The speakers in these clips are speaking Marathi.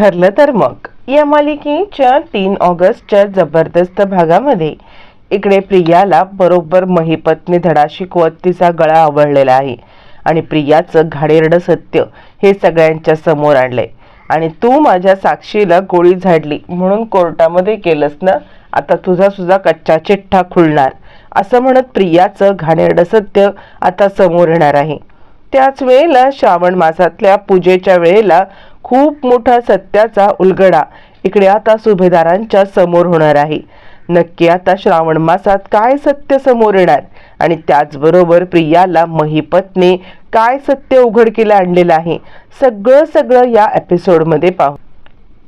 ठरलं तर मग. या मालिकेच्या तीन ऑगस्टच्या जबरदस्त भागामध्ये इकडे प्रियाला बरोबर महिपतने धडा शिकवत तिचा गळा आवळलेला आहे. आणि प्रियाचं घाणेरडं सत्य हे सगळ्यांच्या समोर आणलंय. आणि तू माझ्या साक्षीला गोळी झाडली म्हणून कोर्टामध्ये केलंस ना? आता तुझा सुद्धा कच्चा चिठ्ठा खुलणार. असं म्हणत प्रियाचं घाणेरडं सत्य आता समोर येणार आहे. त्याच वेळेला श्रावण मासातल्या पूजेच्या वेळेला खूप मोठा सत्याचा उलगडा इकडे आता सुभेदारांच्या समोर होणार आहे. नक्की आता श्रावण मासात काय सत्य समोर येणार? आणि त्याचबरोबर प्रियाला महिपतने काय सत्य उघडकीला आणलेलं आहे? सगळं सगळं या एपिसोडमध्ये पाहू.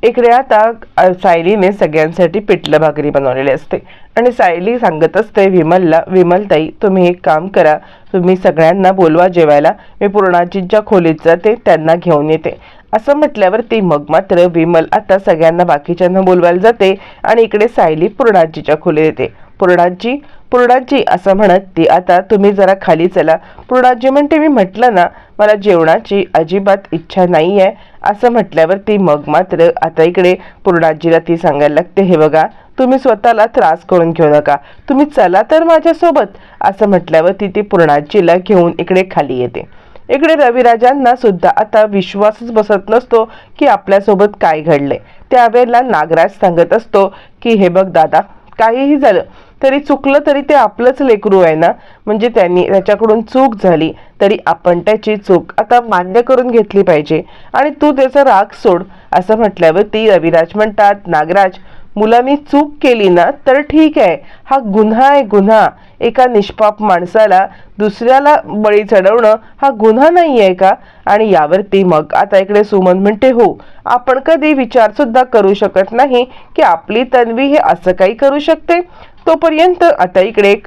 इकडे आता सायलीने सगळ्यांसाठी पिठलं भाकरी बनवलेली असते. आणि सायली सांगत असते विमलला विमलताई तुम्ही एक काम करा. तुम्ही सगळ्यांना बोलवा जेवायला. मी पूर्णाजींच्या खोलीत जाते त्यांना घेऊन येते. असं म्हटल्यावरती मग मात्र विमल आता सगळ्यांना बाकीच्यांना बोलवायला जाते आणि इकडे सायली पूर्णाजीच्या खोलीत येते. पूर्णाजी पूर्णाजी असं म्हणत ती आता तुम्ही जरा खाली चला. पूर्णाजी म्हणते मी म्हटलं ना मला जेवणाची अजिबात इच्छा नाही आहे असं म्हटल्यावर ती मग मात्र आता इकडे पूर्णाजीला ती सांगायला लागते हे बघा तुम्ही स्वतःला त्रास करून घेऊ नका. तुम्ही चला तर माझ्यासोबत. असं म्हटल्यावर ती ती पूर्णाजीला घेऊन इकडे खाली येते. इकडे रविराजांना सुद्धा आता विश्वासच बसत नसतो की आपल्यासोबत काय घडले त्यावेळेला नागराज सांगत असतो की हे बघ दादा काहीही झालं तरी चुकलं तरी ते आपलंच लेकरू आहे ना? म्हणजे त्यांनी त्याच्याकडून चूक झाली तरी आपण त्याची चूक आता मान्य करून घेतली पाहिजे. आणि तू त्याचा राग सोड असं म्हटल्यावर ती रविराज म्हणतात नागराज मुलांनी चूक केली ना तर ठीक आहे. हा गुन्हा आहे गुन्हा. एका निष्पाप माणसाला दुसऱ्याला बळी चढवणं हा गुन्हा नाही आहे का? आणि यावरती मग आता इकडे सुमन म्हणते हो आपण कधी विचार सुद्धा करू शकत नाही की आपली तन्वी हे असं काही करू शकते. तोपर्यंत आता इकडे एक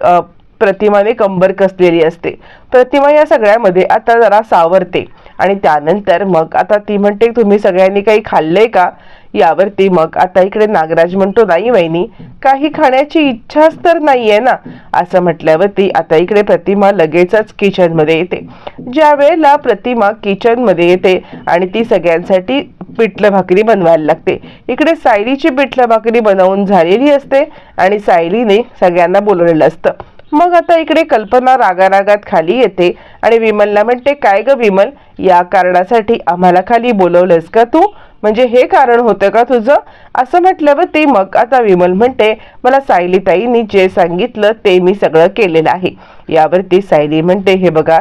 प्रतिमाने कंबर कसलेली असते. प्रतिमा या सगळ्यामध्ये आता जरा सावरते. आणि त्यानंतर मग आता ती म्हणते तुम्ही सगळ्यांनी काही खाल्लंय का? यावरती मग आता इकडे नागराज म्हणतो नाही वहिनी काही खाण्याची इच्छाच तर नाहीये ना. असं म्हटल्यावरती आता इकडे प्रतिमा लगेचच किचनमध्ये येते. ज्या वेळेला प्रतिमा किचनमध्ये येते आणि ती सगळ्यांसाठी पिठलं भाकरी बनवायला लागते. इकडे सायलीची पिठलं भाकरी बनवून झालेली असते आणि सायलीने सगळ्यांना बोलवलेलं असतं. मग आता इकडे कल्पना रागारागात खाली येते आणि विमलला म्हणते काय ग विमल या कारणासाठी आम्हाला खाली बोलवलंस का तू? म्हणजे हे कारण होतं का तुझं? असं म्हटल्यावर ती मग आता विमल म्हणते मला सायलीताईंनी जे सांगितलं ते मी सगळं केलेलं आहे. यावरती सायली म्हणते हे बघा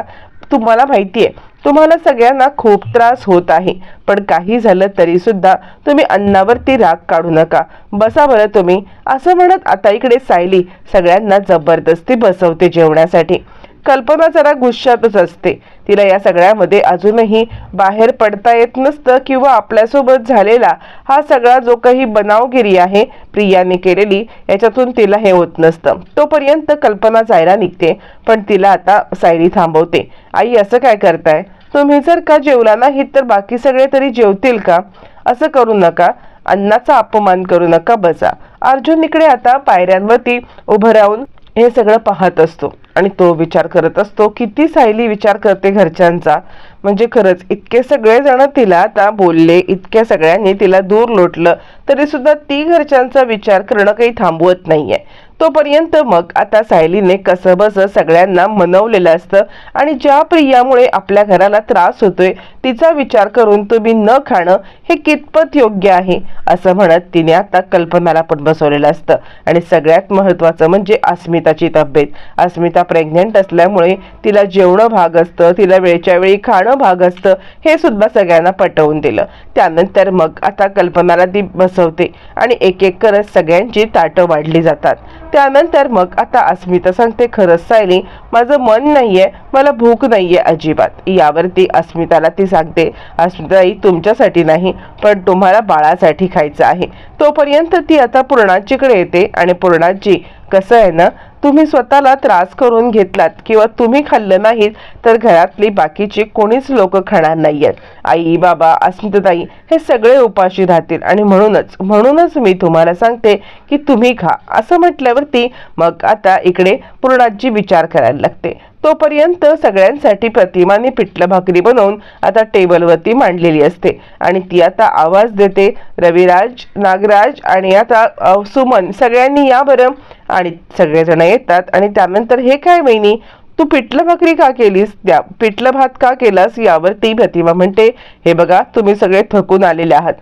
तुम्हाला माहिती आहे तुम्हाला सगळ्यांना खूप त्रास होत आहे पण काही झालं तरी सुद्धा तुम्ही अन्नावरती राग काढू नका. बसा बरं तुम्ही. असं म्हणत आता इकडे सायली सगळ्यांना जबरदस्ती बसवते जेवण्यासाठी कल्पना जरा गुस्सातच असते. तिला या सगळ्यामध्ये अजूनही बाहेर पडता येत नसतं किंवा आपल्यासोबत झालेला हा सगळा जो काही बनावगिरी आहे प्रियाने केलेली याच्यातून तिला हे होत नसतं. तोपर्यंत कल्पना जायला निघते पण तिला आता सायरी थांबवते. आई असं काय करताय? तुम्ही जर का जेवला नाहीत तर बाकी सगळे तरी जेवतील का? असं करू नका. अन्नाचा अपमान करू नका बसा. अर्जुन इकडे आता पायऱ्यांवरती उभं राहून हे सगळं पाहत असतो आणि तो विचार करत असतो किती सायली विचार करते घरच्यांचा. म्हणजे खरंच इतके सगळे जण तिला आता बोलले इतक्या सगळ्यांनी तिला दूर लोटलं तरी सुद्धा ती घरच्यांचा विचार करणं काही थांबवत नाहीये. तोपर्यंत मग आता सायलीने कसंबसं सगळ्यांना मनवलेलं असतं आणि ज्या प्रियामुळे आपल्या घराला त्रास होतोय तिचा विचार करून तुम्ही न खाणं हे कितपत योग्य आहे? असं म्हणत तिने आता कल्पनाला पण बसवलेलं असतं. आणि सगळ्यात महत्त्वाचं म्हणजे अस्मिताची तब्येत. अस्मिता प्रेग्नंट असल्यामुळे तिला जेवणं भाग असतं तिला वेळच्या वेळी खाणं भाग असतं हे सुद्धा सगळ्यांना पटवून दिलं. त्यानंतर मग आता कल्पनाला ती बसवते आणि एक एक करत सगळ्यांची ताटं वाढली जातात. त्यानंतर मग आता अस्मिता सांगते खरंच सायली माझं मन नाही आहे मला भूक नाहीये अजिबात. यावरती अस्मिताला ती सांगते अस्मिताई तुमच्यासाठी नाही पण तुम्हाला बाळासाठी खायचं आहे. तोपर्यंत ती आता पूर्णाजीकडे येते आणि पूर्णाजी कसं आहे ना तुम्ही स्वतःला त्रास करून घेतलात किंवा तुम्ही खाल्लं नाहीत तर घरातली बाकीची कोणीच लोक खाणार नाही आहेत आई बाबा अस्मिताताई हे सगळे उपाशी राहतील. आणि म्हणूनच म्हणूनच मी तुम्हाला सांगते की तुम्ही खा. असं म्हटल्यावरती मग आता इकडे पूर्णाजी विचार करायला लागते. तोपर्यंत सगळ्यांसाठी प्रतिमाने पिठलं भाकरी बनवून आता टेबलवरती मांडलेली असते. आणि ती आता आवाज देते रविराज नागराज आणि आता सुमन सगळ्यांनी या बरं. आणि सगळेजण येतात. आणि त्यानंतर हे काय वहिनी? तू पिठलं भाकरी का केलीस? त्या पिठलं भात का केलास? यावर ती प्रतिमा म्हणते हे बघा तुम्ही सगळे थकून आलेले आहात.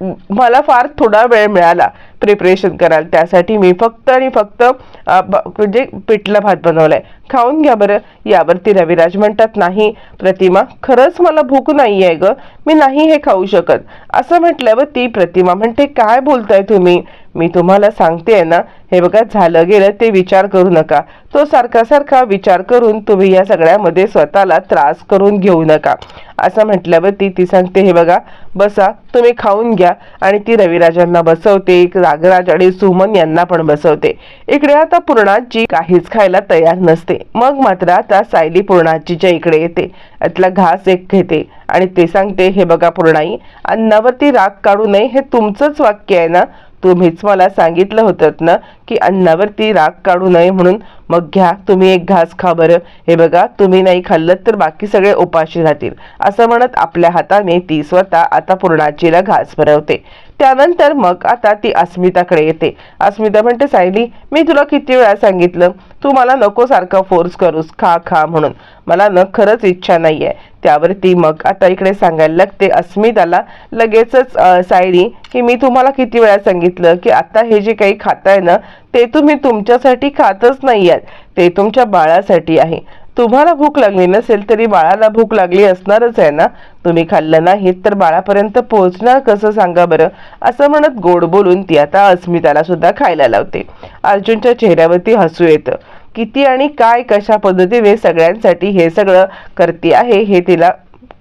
मला फार थोडा वेळ मिळाला प्रिपरेशन करायला. त्यासाठी मी फक्त आणि फक्त म्हणजे पिठलं भात बनवलाय. खाऊन घ्या बरं. यावरती रविराज म्हणतात नाही प्रतिमा खरंच मला भूक नाही आहे ग. मी नाही हे खाऊ शकत. असं म्हटल्यावर ती प्रतिमा म्हणते काय बोलताय तुम्ही? मी तुम्हाला सांगते ना हे बघा झालं गेलं ते विचार करू नका. तो सारखा सारखा विचार करून तुम्ही या सगळ्यामध्ये स्वतःला त्रास करून घेऊ नका. असं म्हटल्यावर ती ती सांगते हे बघा बसा तुम्ही खाऊन घ्या. आणि ती रविराजांना बसवते रागराज आणि सुमन यांना पण बसवते. इकडे आता पूर्णाजी काहीच खायला तयार नसते. मग मात्र आता सायली पूर्णाजीच्या इकडे येते. त्यातला घास एक घेते आणि ते सांगते हे बघा पूर्णाई अन्नावरती राग काढू नये हे तुमचंच वाक्य आहे ना? तुम्हीच मला सांगितलं होतं ना की अन्नावरती राग काढू नये म्हणून मग घ्या तुम्ही एक घास खा बरं. हे बघा तुम्ही नाही खाल्लं तर बाकी सगळे उपाशी राहतील. असं म्हणत आपल्या हाताने ती स्वतः आता पूर्णाजीला घास भरवते. त्यानंतर मग आता ती अस्मिताकडे येते. अस्मिता म्हणते सायली मी तुला किती वेळा सांगितलं तू मला नको सारखं फोर्स करूस खा खा म्हणून. मला न खरंच इच्छा नाहीये. त्यावरती मग आता इकडे सांगायला लागते अस्मिताला लगेचच सायली की मी तुम्हाला किती वेळा सांगितलं की आता हे जे काही खाताय ना ते तुम्ही तुमच्यासाठी खातच नाही आहात ते तुमच्या बाळासाठी आहे. तुम्हाला भूक लागली नसेल तरी बाळाला भूक लागली असणारच आहे ना? तुम्ही खाल्लं नाहीत तर बाळापर्यंत पोहोचणार कसं सांगा बरं? असं म्हणत गोड बोलून ती आता अस्मिताला सुद्धा खायला लावते. अर्जुनच्या चेहऱ्यावरती हसू येतं. किती आणि काय कशा पद्धतीने सगळ्यांसाठी हे सगळं करते आहे हे तिला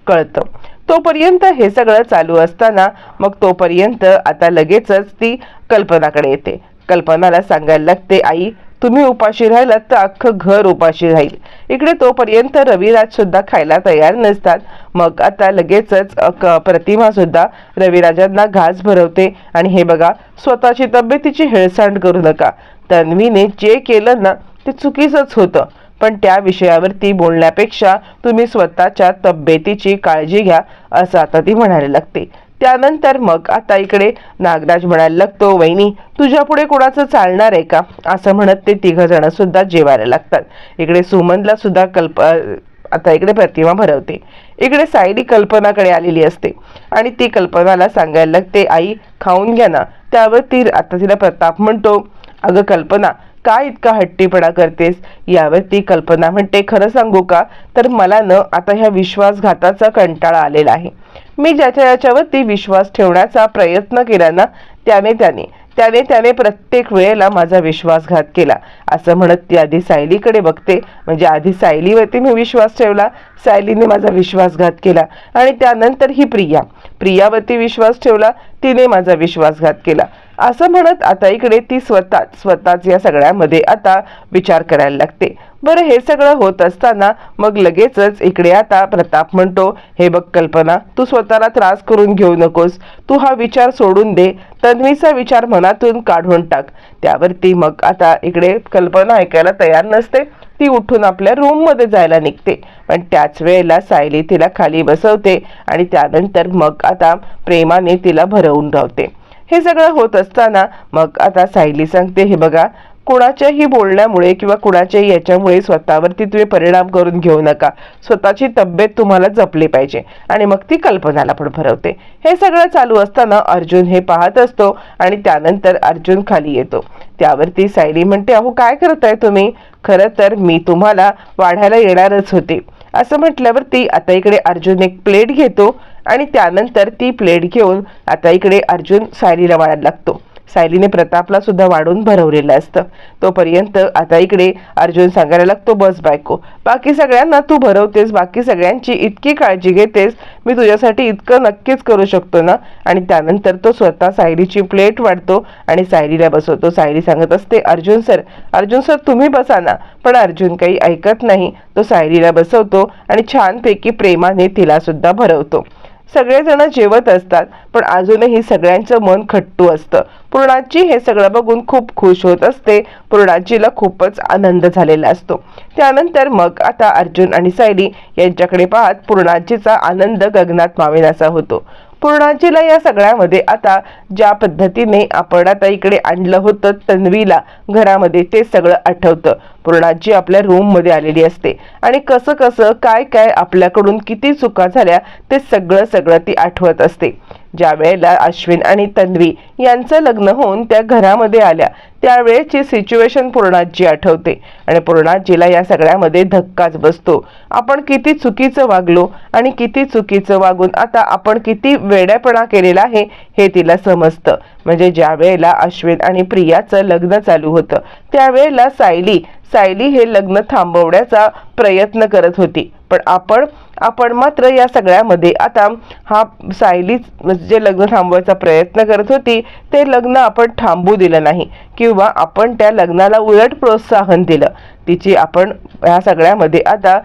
कळतं. तोपर्यंत हे सगळं चालू असताना मग तोपर्यंत आता लगेचच ती कल्पनाकडे येते. कल्पनाला सांगायला लागते आई तुम्ही उपाशी राहिलात तर अख्खं घर उपाशी राहील. इकडे तोपर्यंत रविराज सुद्धा खायला तयार नसतात. मग आता लगेचच क- प्रतिमा सुद्धा रविराजांना घास भरवते. आणि हे बघा स्वतःची तब्येतीची हेळसांड करू नका. तन्वीने जे केलं ना ते चुकीचंच होतं. पण त्या विषयावरती बोलण्यापेक्षा तुम्ही स्वतःच्या तब्येतीची काळजी घ्या असं आता ती म्हणायला लागते. त्यानंतर मग आता इकडे नागराज म्हणायला लागतो वहिनी तुझ्या पुढे कोणाचं चालणार आहे का? असं म्हणत ते तिघ जण सुद्धा जेवायला लागतात. इकडे सुमनला सुद्धा कल्प आता इकडे प्रतिमा भरवते. इकडे सायली कल्पनाकडे आलेली असते आणि ती कल्पनाला सांगायला लागते आई खाऊन घ्या ना. त्यावर ती आता तिला प्रताप म्हणतो अगं कल्पना काय इतका हट्टीपणा करतेस? यावर ती कल्पना म्हणते खरं सांगू का? तर मला न आता ह्या विश्वासघाताचा कंटाळा आलेला आहे. मी ज्याच्या याच्यावरती विश्वास ठेवण्याचा प्रयत्न केला ना त्याने त्याने त्याने त्याने प्रत्येक वेळेला माझा विश्वासघात केला. असं म्हणत ती आधी सायलीकडे बघते. म्हणजे आधी सायलीवरती मी विश्वास ठेवला सायलीने माझा विश्वासघात केला. आणि त्यानंतर ही प्रिया. प्रियावरती विश्वास ठेवला तिने माझा विश्वासघात केला. असं म्हणत आता इकडे ती स्वतःच स्वतःच या सगळ्यामध्ये आता विचार करायला लागते. बरं हे सगळं होत असताना मग लगेचच इकडे आता प्रताप म्हणतो हे बघ कल्पना तू स्वतःला त्रास करून घेऊ नकोस. तू हा विचार सोडून दे. तन्वीचा विचार मनातून काढून टाक. त्यावरती मग आता इकडे कल्पना ऐकायला तयार नसते. ती उठून आपल्या रूममध्ये जायला निघते. पण त्याच वेळेला सायली तिला खाली बसवते आणि त्यानंतर मग आता प्रेमाने तिला भरवून राहते हे सगळं होत असताना मग आता सायली सांगते हे बघा कुणाच्याही बोलण्यामुळे किंवा कुणाच्याही याच्यामुळे स्वतःवरती तुम्ही परिणाम करून घेऊ नका. स्वतःची तब्येत तुम्हाला जपली पाहिजे. आणि मग ती कल्पनाला पण भरवते हे सगळं चालू असताना अर्जुन हे पाहत असतो आणि त्यानंतर अर्जुन खाली येतो. त्यावरती सायली म्हणते अहो काय करताय तुम्ही? खरं तर मी तुम्हाला वाढायला येणारच होते. असं म्हटल्यावरती आता इकडे अर्जुन एक प्लेट घेतो आणि त्यानंतर ती प्लेट घेऊन आता इकडे अर्जुन सायलीला वाढायला लागतो. सायलीने प्रतापला सुद्धा वाढून भरवलेलं असतं. तोपर्यंत आता इकडे अर्जुन सांगायला लागतो बस बायको बाकी सगळ्यांना तू भरवतेस बाकी सगळ्यांची इतकी काळजी घेतेस मी तुझ्यासाठी इतकं नक्कीच करू शकतो ना? आणि त्यानंतर तो स्वतः सायलीची प्लेट वाढतो आणि सायलीला बसवतो. सायली सांगत असते अर्जुन सर अर्जुन सर तुम्ही बसा ना. पण अर्जुन काही ऐकत नाही. तो सायलीला बसवतो आणि छानपैकी प्रेमाने तिला सुद्धा भरवतो. सगळेजण जेवत असतात पण अजूनही सगळ्यांचं मन खट्टू असतं. पूर्णाची हे सगळं बघून खूप खुश होत असते. पूर्णाजीला खूपच आनंद झालेला असतो. त्यानंतर मग आता अर्जुन आणि सायली यांच्याकडे पाहत पूर्णाजीचा आनंद गगनात मावेनासा होतो. पूर्णाजीला या सगळ्यामध्ये आता ज्या पद्धतीने आपण आता इकडे आणलं होतं तन्वीला घरामध्ये ते सगळं आठवतं. पूर्णाजी आपल्या रूममध्ये आलेली असते. आणि कसं कसं काय काय आपल्याकडून किती चुका झाल्या ते सगळं सगळं ती आठवत असते. ज्या वेळेला अश्विन आणि तन्वी यांचं लग्न होऊन त्या घरामध्ये आल्या त्यावेळेची सिच्युएशन पूर्णाजी आठवते. आणि पूर्णाजीला या सगळ्यामध्ये धक्काच बसतो. आपण किती चुकीचं वागलो आणि किती चुकीचं वागून आता आपण किती वेड्यापणा केलेला आहे हे तिला समजतं. म्हणजे ज्या वेळेला अश्विन आणि प्रियाचं लग्न चालू होतं त्यावेळेला सायली सायली हे लग्न थांबवण्याचा प्रयत्न करत होती. पण आपण आपण मात्र या सगळ्यामध्ये आता हा सायलीच म्हणजे जे लग्न थांबवायचा प्रयत्न करत होती ते लग्न आपण थांबू दिलं नाही. किंवा आपण त्या लग्नाला उलट प्रोत्साहन दिलं. तिची आपण ह्या सगळ्यामध्ये आता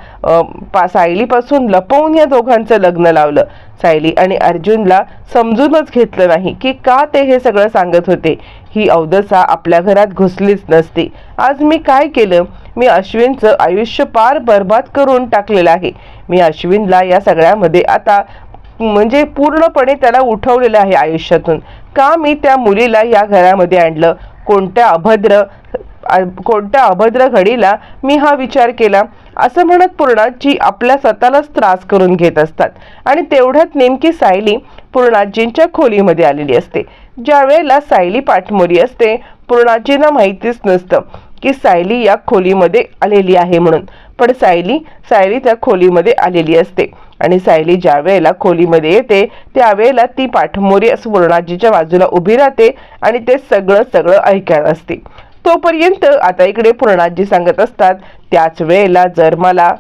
पा सायलीपासून लपवून या दोघांचं लग्न लावलं. सायली आणि अर्जुनला समजूनच घेतलं नाही की का ते हे सगळं सांगत होते. ही अवदसा आपल्या घरात घुसलीच नसती. आज मी काय केलं? मी अश्विनचं आयुष्य पार बर्बाद करून टाकलेलं आहे. मी अश्विनला या सगळ्यामध्ये आता म्हणजे पूर्णपणे त्याला उठवलेलं आहे आयुष्यातून. का मी त्या मुलीला या घरामध्ये आणलं? कोणत्या अभद्र कोणत्या अभद्र घडीला मी हा विचार केला? असं म्हणत पूर्णाजी आपल्या स्वतःलाच त्रास करून घेत असतात. आणि तेवढ्यात नेमकी सायली पूर्णाजींच्या खोलीमध्ये आलेली असते. ज्या वेळेला सायली पाठमोरी असते पूर्णाजींना माहितीच नसतं. की सायली या खोलीमध्ये आलेली आहे म्हणून. पण सायली सायली त्या खोलीमध्ये आलेली असते. आणि सायली ज्या वेळेला खोलीमध्ये येते त्यावेळेला ती पाठमोरी पूर्णाजीच्या बाजूला उभी राहते आणि ते सगळं सगळं ऐकायला असते. तोपर्यंत आता इकडे पूर्णाजी सांगत असतात त्याच वेळेला जर मला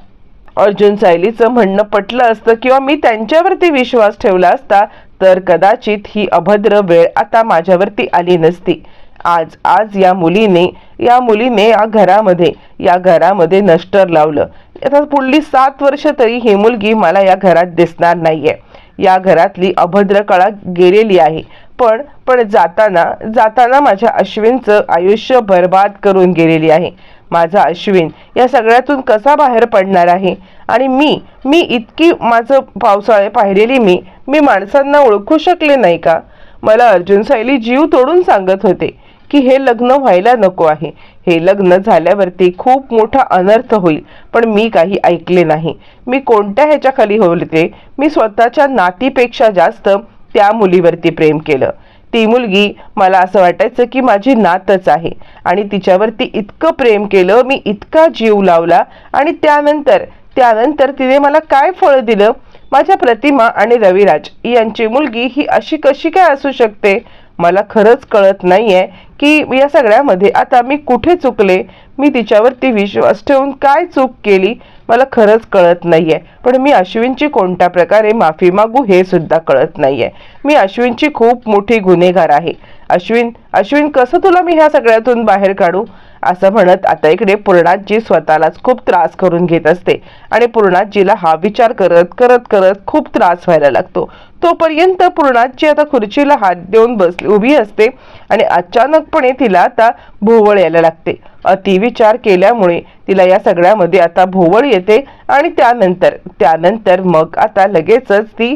अर्जुन सायलीचं म्हणणं पटलं असतं किंवा मी त्यांच्यावरती विश्वास ठेवला असता तर कदाचित ही अभद्र वेळ आता माझ्यावरती आली नसती. आज आज या मुलीने या मुलीने या घरामध्ये या घरामध्ये नष्टर लावलं. आता पुढली सात वर्ष तरी ही मुलगी मला या घरात दिसणार नाहीये. या घरातली अभद्र कळा गेलेली आहे. पण पण जाताना जाताना माझ्या अश्विनचं आयुष्य बर्बाद करून गेलेली आहे. माझा अश्विन या सगळ्यातून कसा बाहेर पडणार आहे? आणि मी मी इतकी माझं पावसाळे पाहिलेली मी मी माणसांना ओळखू शकले नाही का? मला अर्जुन सायली जीव तोडून सांगत होते. की हे लग्न व्हायला नको आहे. हे लग्न झाल्यावरती खूप मोठा अनर्थ होईल. पण मी काही ऐकले नाही. मी कोणत्या ह्याच्या खाली होते? मी स्वतःच्या नातीपेक्षा जास्त त्या मुलीवरती प्रेम केलं. ती मुलगी मला असं वाटायचं की माझी नातच आहे. आणि तिच्यावरती इतकं प्रेम केलं मी इतका जीव लावला आणि त्यानंतर त्यानंतर तिने मला काय फळ दिलं? माझ्या प्रतिमा आणि रविराज यांची मुलगी ही अशी कशी काय असू शकते? मला खरंच कळत नाहीये की या सगळ्यामध्ये आता मी कुठे चुकले? मी तिच्यावरती विश्वास ठेवून काय चूक केली? मला खरंच कळत नाहीये. पण मी अश्विनची कोणत्या प्रकारे माफी मागू हे सुद्धा कळत नाहीये. मी अश्विनची खूप मोठी गुन्हेगार आहे. अश्विन अश्विन कसं तुला मी ह्या सगळ्यातून बाहेर काढू? असं म्हणत आता इकडे पूर्णाजी स्वतःलाच खूप त्रास करून घेत असते. आणि पूर्णाजीला हा विचार करत करत करत खूप त्रास व्हायला लागतो. तोपर्यंत पूर्णाजी आता खुर्चीला हात देऊन बसली उभी असते आणि अचानकपणे तिला आता भोवळ यायला लागते. अतिविचार केल्यामुळे तिला या सगळ्यामध्ये आता भोवळ येते आणि त्यानंतर त्यानंतर मग आता लगेचच ती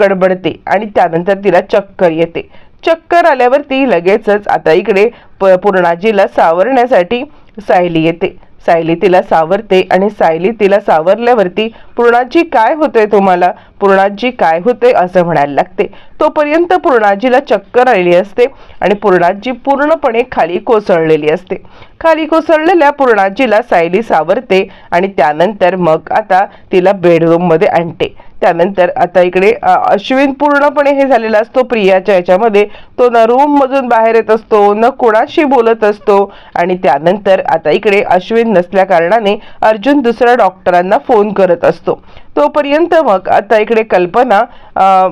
गडबडते आणि त्यानंतर तिला चक्कर येते. चक्कर आल्यावर ती लगेचच आता इकडे पूर्णाजीला सावरण्यासाठी सायली येते. सायली तिला सावरते आणि सायली तिला सावरल्यावरती पूर्णाजी काय होते तुम्हाला? पूर्णाजी काय होते असं म्हणायला लागते. तोपर्यंत पूर्णाजीला चक्कर आलेली असते आणि पूर्णाजी पूर्णपणे खाली कोसळलेली असते. खाली कोसळलेल्या पूर्णाजीला सायली सावरते आणि त्यानंतर मग आता तिला बेडरूममध्ये आणते. त्यानंतर आता इकडे अश्विन पूर्णपणे हे झालेला असतो प्रियाच्या याच्यामध्ये. तो न रूम मधून बाहेर येत असतो न कोणाशी बोलत असतो आणि त्यानंतर आता इकडे अश्विन नसल्या कारणाने अर्जुन दुसऱ्या डॉक्टरांना फोन करत असतो. तोपर्यंत मग आता इकडे कल्पना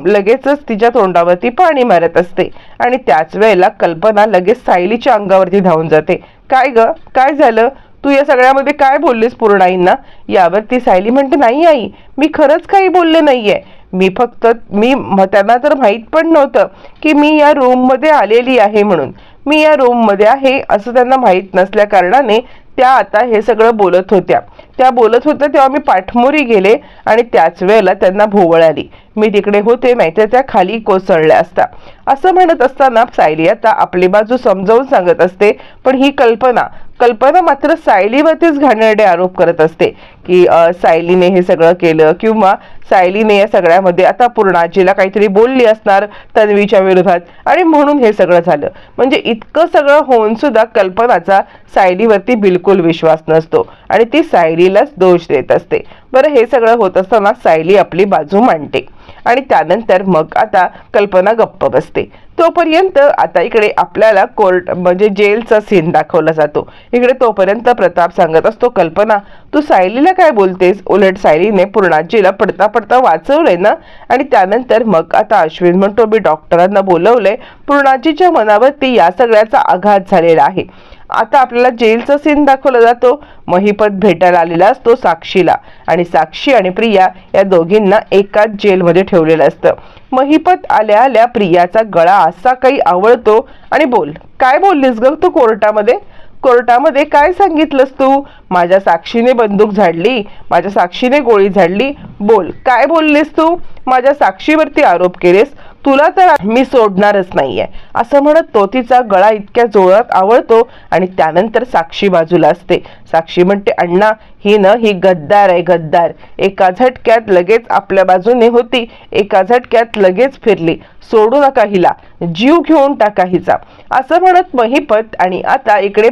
लगेचच तिच्या तोंडावरती पाणी मारत असते आणि त्याच वेळेला कल्पना लगेच सायलीच्या अंगावरती धावून जाते. काय ग? काय झालं? तू या सगळ्यामध्ये काय बोललीस पूर्णाईंना? यावरती सायली म्हणते नाही आई मी खरंच काही बोलले नाहीये. मी फक्त मी त्यांना तर माहीत पण नव्हतं की मी या रूममध्ये आलेली आहे म्हणून. मी या रूममध्ये आहे असं त्यांना माहीत नसल्या कारणाने त्या आता हे सगळं बोलत होत्या. त्या बोलत होत्या तेव्हा मी पाठमोरी गेले आणि त्याच वेळेला त्यांना भोवळ आली. मी तिकडे होते नाहीतर त्या खाली कोसळल्या असता. असं म्हणत असताना सायली आता आपली बाजू समजावून सांगत असते पण ही कल्पना कल्पना मात्र सायलीवरतीच घाणेरडे आरोप करत असते की सायलीने हे सगळं केलं किंवा सायलीने या सगळ्यामध्ये आता पूर्णाजीला काहीतरी बोलली असणार तन्वीच्या विरोधात. आणि म्हणून हे सगळं झालं. म्हणजे इतकं सगळं होऊन सुद्धा कल्पनाचा सायलीवरती बिलकुल विश्वास नसतो. आणि ती सायलीलाच दोष देत असते. बरं हे सगळं होत असताना सायली आपली बाजू मांडते. आणि त्यानंतर मग आता कल्पना गप्प बसते. तोपर्यंत आता इकडे आपल्याला कोर्ट म्हणजे जेलचा सीन दाखवला जातो. इकडे तोपर्यंत प्रताप सांगत असतो कल्पना तू सायलीला काय बोलतेस? उलट सायलीने पूर्णाजीला पडता पडता वाचवलंय ना? आणि त्यानंतर मग आता अश्विन म्हणतो मी डॉक्टरांना बोलवलंय. पूर्णाजीच्या मनावरती या सगळ्याचा आघात झालेला आहे. आता आपल्याला जेलचा सीन दाखवला जातो. महिपत भेटायला आलेला असतो साक्षीला. आणि साक्षी आणि प्रिया या दोघींना एकाच जेलमध्ये ठेवलेलं असतं. महिपत आल्या आल्या प्रियाचा गळा असा काही आवळतो आणि बोल काय बोललीस ग तू कोर्टामध्ये? कोर्टामध्ये काय सांगितलंस तू? माझ्या साक्षीने बंदूक झाडली माझ्या साक्षीने गोळी झाडली. बोल काय बोललीस तू? माझ्या साक्षीवरती आरोप केलेस. तुला तर मी सोडणारच नाहीये. असं म्हणत तो तिचा गळा इतक्या जोरात आवळतो आणि त्यानंतर साक्षी बाजूला असते. साक्षी म्हणते अण्णा ही न ही गद्दार आहे गद्दार. एका झटक्यात लगेच आपल्या बाजूने होती. एका झटक्यात लगेच फिरली. सोडू नका हिला. जीव घेऊन टाका हिचा. असं म्हणत महिपत आणि आता इकडे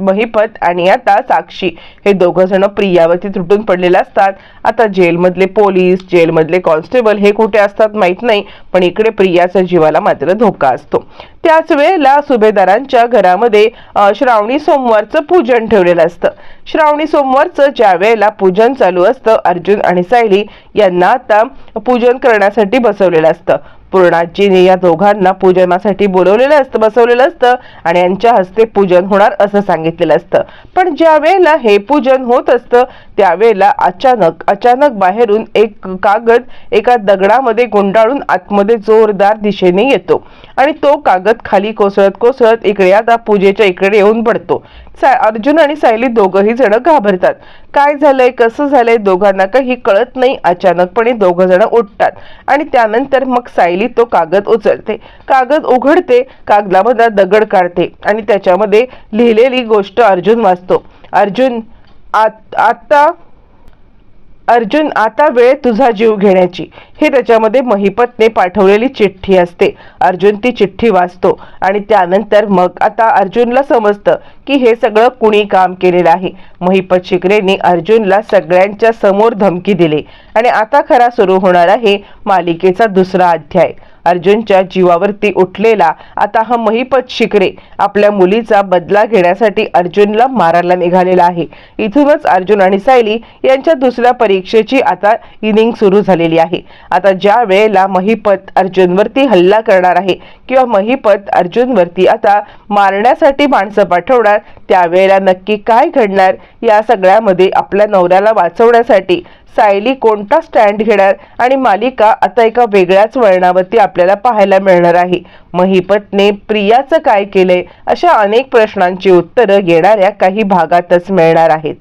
महिपत आणि आता साक्षी हे दोघं जण प्रियावरती तुटून पडलेले असतात. आता जेलमधले पोलीस जेलमधले कॉन्स्टेबल हे कुठे असतात माहीत नाही. पण इकडे प्रियाच्या जीवाला मात्र धोका असतो. त्याच वेळेला सुभेदारांच्या घरामध्ये श्रावणी सोमवारचं पूजन ठेवलेलं असतं. श्रावणी सोमवारचं ज्या वेळेला पूजन चालू असतं अर्जुन आणि सायली यांना आता पूजन करण्यासाठी बसवलेलं असतं. पूर्णाजीने या दोघांना पूजनासाठी बोलवलेलं असतं बसवलेलं असतं आणि यांच्या हस्ते पूजन होणार असं सांगितलेलं असतं. पण ज्या वेळेला हे पूजन होत असतं त्यावेळेला अचानक अचानक बाहेरून एक कागद एका दगडामध्ये गुंडाळून आतमध्ये जोरदार दिशेने येतो. आणि तो कागद खाली कोसळत कोसळत इकडे आता पूजेच्या इकडे येऊन पडतो. अर्जुन आणि सायली दोघंही जण घाबरतात. काय झालंय कसं झालंय दोघांना काही कळत नाही. अचानकपणे दोघं जण उठतात. आणि त्यानंतर मग सायली तो कागद उचलते. कागद उघडते कागदामध्ये दगड काढते आणि त्याच्यामध्ये लिहिलेली गोष्ट अर्जुन वाचतो. अर्जुन आत आता अर्जुन आता वेळ तुझा जीव घेण्याची. हे त्याच्यामध्ये महिपतने पाठवलेली चिठ्ठी असते. अर्जुन ती चिठ्ठी वाचतो आणि त्यानंतर मग आता अर्जुनला समजतं की हे सगळं कुणी काम केलेलं आहे. महिपत शिकरेने अर्जुनला सगळ्यांच्या समोर धमकी दिली. आणि आता खरा सुरू होणार आहे मालिकेचा दुसरा अध्याय. अर्जुनच्या जीवावरती उठलेला आता हा महिपत शिकरे आपल्या मुलीचा बदला घेण्यासाठी अर्जुनला मारायला निघालेला आहे. इथूनच अर्जुन आणि सायली यांच्या दुसऱ्या परीक्षेची आता इनिंग सुरू झालेली आहे. आता ज्या वेळेला महिपत अर्जुनवरती हल्ला करणार आहे किंवा महिपत अर्जुनवरती आता मारण्यासाठी माणसं पाठवणार त्यावेळेला नक्की काय घडणार या सगळ्यामध्ये आपल्या नवऱ्याला वाचवण्यासाठी सायली कोणता स्टँड घेणार आणि मालिका आता एका वेगळ्याच वळणावरती आपल्याला पाहायला मिळणार आहे. महिपतने प्रियाचं काय केलंय अशा अनेक प्रश्नांची उत्तरं येणाऱ्या काही भागातच मिळणार आहेत.